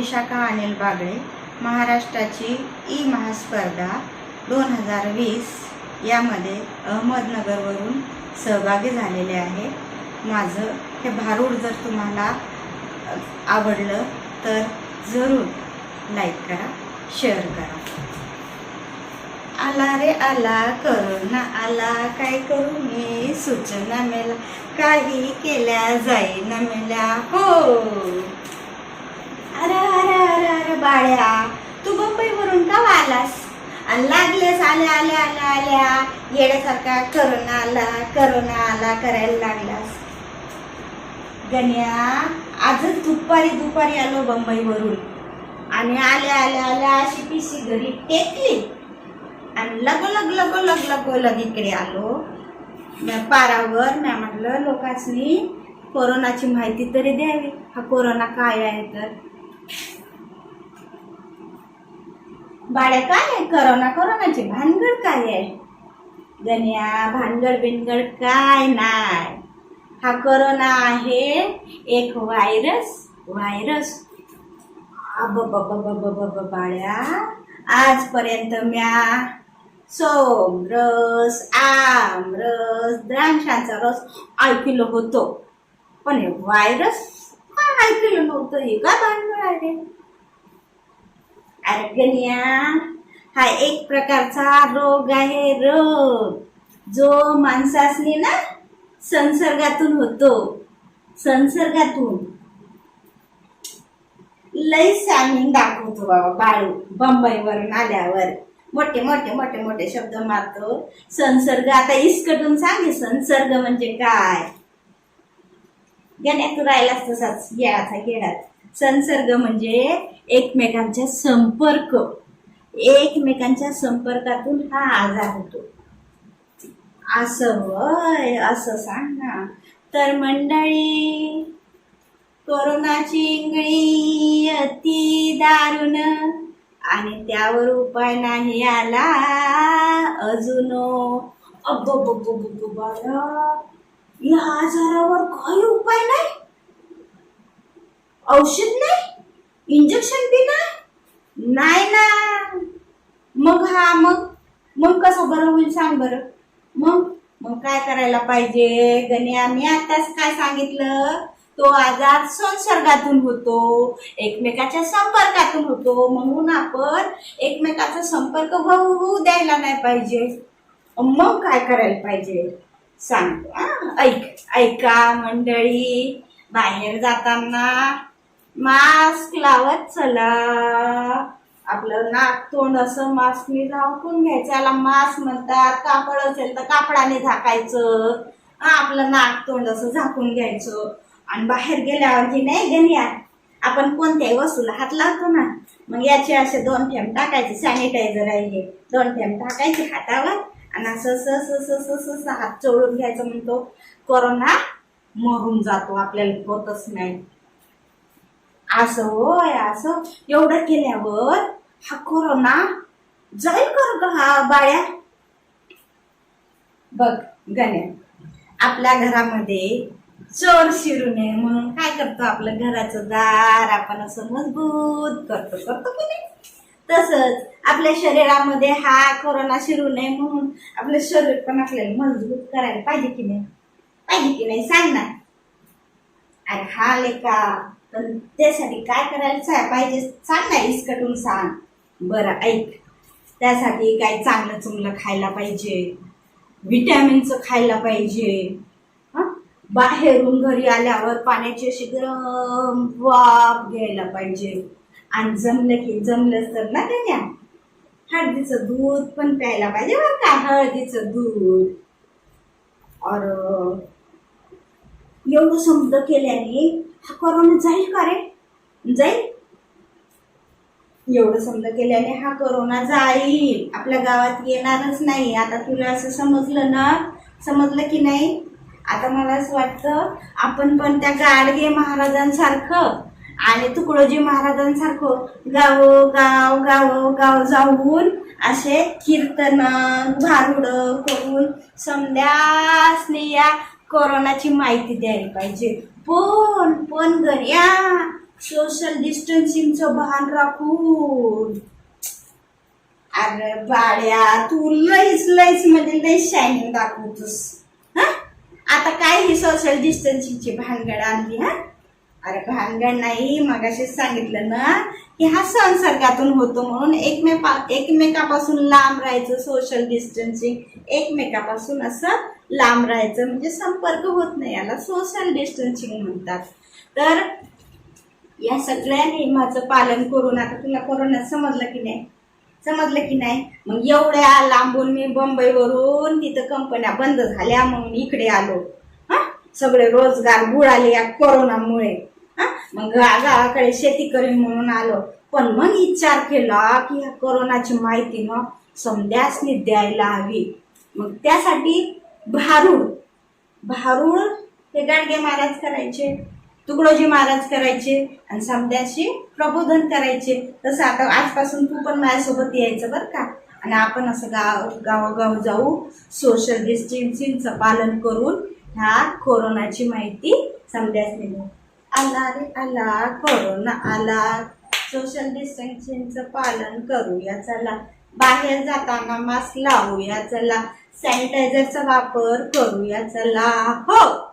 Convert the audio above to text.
विशाखा अनिल बागळे महाराष्ट्राची ई महास्पर्धा दोन हजार वीस यामध्ये अहमदनगरवरून सहभागी झालेले आहे. माझं हे भारूड जर तुम्हाला आवडलं तर जरूर लाईक करा शेअर करा. आला रे आला करोना आला काय करू मी? सूचना मेला काही केल्या जाईना मेल्या. हो! अरे तू मुंबईवरून का आलास? आणि लागलेस आल्या आल्या आल्या आल्या. येण्यासारखा करोना आला करोना आला करायला लागलास. गण्या आजच दुपारी दुपारी आलो मुंबईवरून आणि आल्या आल्या आल्या अशी पिशी घरी टेकली. आणि लगोलग लगोलग लगोलग इकडे आलो. पारावर मी म्हटलं लोकांनी कोरोनाची माहिती तरी द्यावी. हा कोरोना काय आहे तर? बाळ्या काय आहे? करोना करोनाची भानगड काय आहे? गण्या भानगड बिनगड काय नाही. हा करोना आहे एक व्हायरस व्हायरस. बाळ्या आजपर्यंत म्या सोम रस आम रस द्राक्षांचा रस ऐकलं होतो. पण हे व्हायरस ऐकलं नव्हतं? हे का भानगड आहे? अरे गण्या हा एक प्रकारचा रोग आहे रोग. जो माणसासनी ना संसर्गातून होतो. संसर्गातून. लई आम्ही दाखवतो बाबा बाळू. बंबईवरून आल्यावर. मोठे मोठे मोठे मोठे शब्द मारतो. संसर्ग आता इसकटून सांगे संसर्ग म्हणजे काय? गण्या राहिलाच राहिलास तसाच. येळाचा गेडात संसर्ग म्हणजे एकमेकांच्या संपर्क. एकमेकांच्या संपर्कातून हा आजार होतो. असं वय असं सांग ना. तर मंडळी कोरोनाची इंगळी अति दारुण आणि त्यावर उपाय नाही आला अजून. बाळा या आजारावर काही उपाय नाही औषध नाही? इंजेक्शन बी नाही? नाही ना. मग हा मग? मग कसं बरं होईल सांग बरं. मग? मग काय करायला पाहिजे? गण्या मी आताच काय सांगितलं? तो आजार संसर्गातून होतो. एकमेकाच्या संपर्कातून होतो. म्हणून आपण एकमेकाचा संपर्क होऊ होऊ द्यायला नाही पाहिजे. मग काय करायला पाहिजे? सांगतो ऐक ऐका मंडळी. बाहेर जाताना मास्क लावत चला. आपलं नाक तोंड असं मास्कने झाकून घ्यायचं. याला मास्क म्हणतात. कापड असेल तर कापडाने झाकायचं. आपलं नाक तोंड असं झाकून घ्यायचं. आणि बाहेर गेल्यावर की नाही गण्या आपण कोणत्याही वस्तूला हात लावतो ना मग याचे असे दोन थेंब टाकायचे. सॅनिटायझर आहे हे. दोन थेंब टाकायचे हातावर. आणि असं सस असं हात चोळून घ्यायचं म्हणतो. कोरोना मरून जातो आपल्याला होतच नाही. असं होय असं. एवढं केल्यावर हा कोरोना जाईल कर का हा बाळ्या? बघ गण्या आपल्या घरामध्ये चोर शिरू नये म्हणून काय करतो आपलं घराचं दार आपण असं मजबूत करतो करतो की नाही? तसंच आपल्या शरीरामध्ये हा कोरोना शिरू नये म्हणून आपलं शरीर पण आपल्याला मजबूत करायला पाहिजे की नाही? पाहिजे की नाही? सांग ना. अरे हा लेका. तर त्यासाठी काय करायला पाहिजे सांग ना इसकटून सांग. बरं ऐक. त्यासाठी काय चांगलं चुंगलं खायला पाहिजे. विटॅमिनचं खायला पाहिजे. बाहेरून घरी आल्यावर पाण्याची अशी गरम वाफ घ्यायला पाहिजे. आणि जमलं की जमलंच तर ना त्याच्या हळदीचं दूध पण प्यायला पाहिजे बरं का हळदीचं दूध. और एवढं समज केल्याने हा कोरोना जाईल का रे? जाईल. एवढं समज केल्याने हा कोरोना जाईल. आपल्या गावात येणारच नाही. आता तुला असं समजलं ना? समजलं की नाही? आता मला असं वाटतं आपण पण त्या गाडगे महाराजांसारखं आणि तुकडोजी महाराजांसारखं गावोगाव गावोगाव जाऊन असे कीर्तन भारुड करून समद्या स्नेया कोरोनाची माहिती द्यायला पाहिजे. पण पण गण्या सोशल डिस्टन्सिंगचं भान राखून. अरे बाळ्या तू लईच लईच म्हणजे लई शायनिंग दाखवतोस. हा? आता काय ही सोशल डिस्टन्सिंगची भानगड आणली हा? अरे भानगड नाही मगाशीच सांगितलं ना की हा संसर्गातून होतो म्हणून एकमेका एकमेकापासून लांब राहायचं सोशल डिस्टन्सिंग एकमेकापासून असं लांब राहायचं म्हणजे संपर्क होत नाही. याला सोशल डिस्टन्सिंग म्हणतात. तर या सगळ्या नियमाचं पालन करून आता तुला कोरोना समजलं की नाही? समजलं की नाही? मग एवढ्या लांबून मी बंबईवरून तिथं कंपन्या बंद झाल्या म्हणून इकडे आलो. हा? सगळे रोजगार बुडाले या कोरोनामुळे हा? मग गावाकडे शेती करीन म्हणून आलो. पण मग विचार केला की ह्या कोरोनाची माहिती मग समध्यासनी द्यायला हवी. मग त्यासाठी भारूड भारूड हे गाडगे महाराज करायचे तुकडोजी महाराज करायचे आणि समद्याशी प्रबोधन करायचे. तसं आता आजपासून तू पण माझ्यासोबत यायचं बरं का? आणि आपण असं गाव गावोगाव जाऊ सोशल डिस्टन्सिंगचं पालन करून ह्या कोरोनाची माहिती समध्यास देऊ आला रे आला कोरोना आला. सोशल डिस्टन्सिंगचं पालन करूया चला. बाहेर जाताना मास्क लावूया. चला सॅनिटायझरचा वापर करूया. चला. हो.